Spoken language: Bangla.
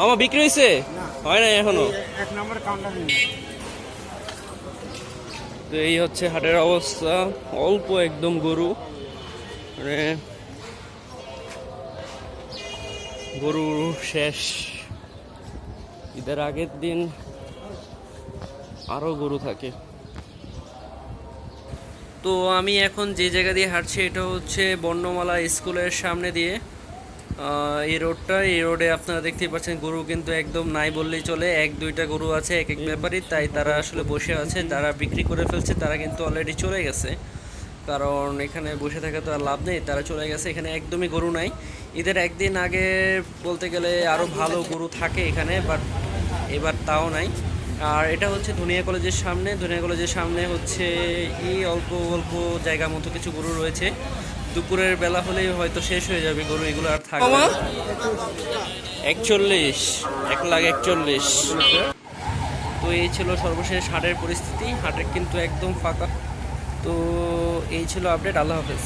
মামা বিক্রি হয়েছে? হয় নাই এখনও? এক নম্বর কাউন্টার তো এই হচ্ছে হাটের অবস্থা। অল্প একদম গরু। মানে গরু শেষ। ঈদের আগের দিন আরও গরু থাকে। তো আমি এখন যে জায়গা দিয়ে হাঁটছি এটা হচ্ছে বর্ণমালা স্কুলের সামনে দিয়ে। এই রোডটা, এই রোডে আপনারা দেখতেই পাচ্ছেন, গরু কিন্তু একদম নাই বললেই চলে। এক, দুইটা গরু আছে, এক এক ব্যাপারই, তাই তারা আসলে বসে আছে, যারা বিক্রি করে ফেলছে, তারা কিন্তু অলরেডি চলে গেছে। কারণ এখানে বসে থাকা তো আর লাভ নেই, তারা চলে গেছে, এখানে একদমই গরু নাই। ঈদের একদিন আগে বলতে গেলে আরও ভালো গরু থাকে এখানে বাট এবার তাও নাই। আর এটা হচ্ছে ধনিয়া কলেজের সামনে, ধনিয়া কলেজের সামনে হচ্ছে এই অল্প অল্প জায়গা মতো কিছু গরু রয়েছে। দুপুরের বেলা হলেই হয়তো শেষ হয়ে যাবে গরু এগুলো আর থাকবে না। একচল্লিশ এক লাখ একচল্লিশ। তো এই ছিল সর্বশেষ হাটের পরিস্থিতি। হাটের কিন্তু একদম ফাঁকা। তো এই ছিল আপডেট আল্লাহ হাফেজ।